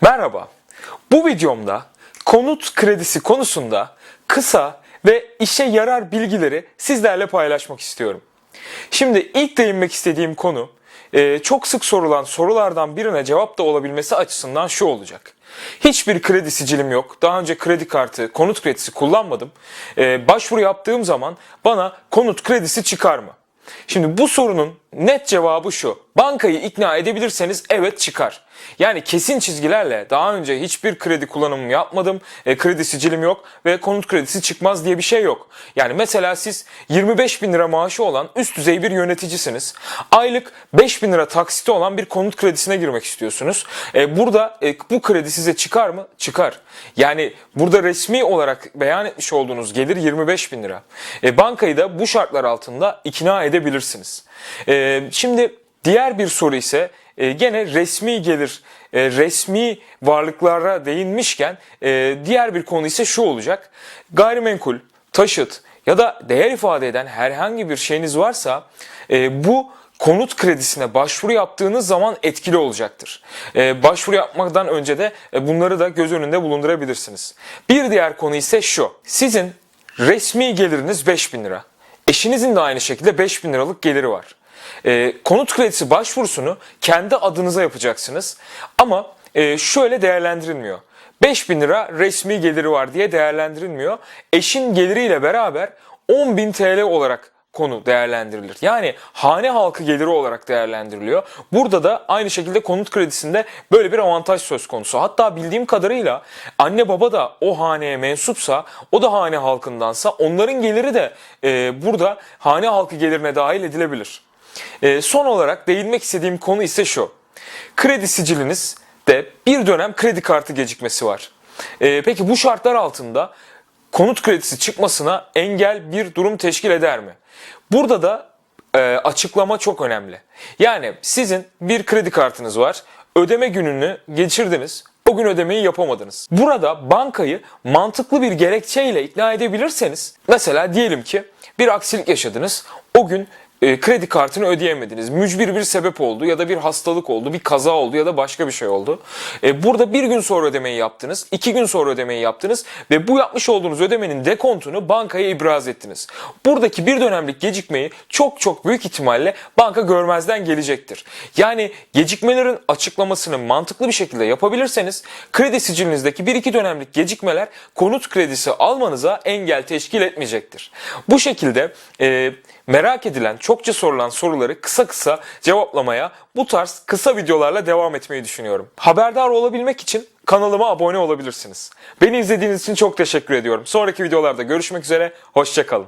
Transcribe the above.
Merhaba. Bu videomda konut kredisi konusunda kısa ve işe yarar bilgileri sizlerle paylaşmak istiyorum. Şimdi ilk değinmek istediğim konu e, çok sık sorulan sorulardan birine cevap da olabilmesi açısından şu olacak. Hiçbir kredi sicilim yok. Daha önce kredi kartı, konut kredisi kullanmadım. E, başvuru yaptığım zaman bana konut kredisi çıkar mı? Şimdi bu sorunun net cevabı şu. Bankayı ikna edebilirseniz evet çıkar. Yani kesin çizgilerle daha önce hiçbir kredi kullanımı yapmadım, e, kredi sicilim yok ve konut kredisi çıkmaz diye bir şey yok. Yani mesela siz 25 bin lira maaşı olan üst düzey bir yöneticisiniz. Aylık 5 bin lira taksiti olan bir konut kredisine girmek istiyorsunuz. E, burada e, bu kredi size çıkar mı? Çıkar. Yani burada resmi olarak beyan etmiş olduğunuz gelir 25 bin lira. E, bankayı da bu şartlar altında ikna edebilirsiniz. E, şimdi diğer bir soru ise e, gene resmi gelir, e, resmi varlıklara değinmişken e, diğer bir konu ise şu olacak. Gayrimenkul, taşıt ya da değer ifade eden herhangi bir şeyiniz varsa e, bu konut kredisine başvuru yaptığınız zaman etkili olacaktır. E, başvuru yapmadan önce de e, bunları da göz önünde bulundurabilirsiniz. Bir diğer konu ise şu. Sizin resmi geliriniz 5000 lira. Eşinizin de aynı şekilde 5000 liralık geliri var. E, konut kredisi başvurusunu kendi adınıza yapacaksınız. Ama e, şöyle değerlendirilmiyor. 5000 lira resmi geliri var diye değerlendirilmiyor. Eşin geliriyle beraber 10.000 TL olarak konu değerlendirilir. Yani hane halkı geliri olarak değerlendiriliyor. Burada da aynı şekilde konut kredisinde böyle bir avantaj söz konusu. Hatta bildiğim kadarıyla anne baba da o haneye mensupsa, o da hane halkındansa onların geliri de e, burada hane halkı gelirine dahil edilebilir. E, son olarak değinmek istediğim konu ise şu. Kredi sicilinizde bir dönem kredi kartı gecikmesi var. E, peki bu şartlar altında konut kredisi çıkmasına engel bir durum teşkil eder mi? Burada da e, açıklama çok önemli. Yani sizin bir kredi kartınız var, ödeme gününü geçirdiniz, o gün ödemeyi yapamadınız. Burada bankayı mantıklı bir gerekçeyle ikna edebilirseniz, mesela diyelim ki bir aksilik yaşadınız, o gün e, kredi kartını ödeyemediniz. Mücbir bir sebep oldu ya da bir hastalık oldu, bir kaza oldu ya da başka bir şey oldu. E, burada bir gün sonra ödemeyi yaptınız, iki gün sonra ödemeyi yaptınız ve bu yapmış olduğunuz ödemenin dekontunu bankaya ibraz ettiniz. Buradaki bir dönemlik gecikmeyi çok çok büyük ihtimalle banka görmezden gelecektir. Yani gecikmelerin açıklamasını mantıklı bir şekilde yapabilirseniz kredi sicilinizdeki bir iki dönemlik gecikmeler konut kredisi almanıza engel teşkil etmeyecektir. Bu şekilde e, merak edilen, çokça sorulan soruları kısa kısa cevaplamaya bu tarz kısa videolarla devam etmeyi düşünüyorum. Haberdar olabilmek için kanalıma abone olabilirsiniz. Beni izlediğiniz için çok teşekkür ediyorum. Sonraki videolarda görüşmek üzere, hoşçakalın.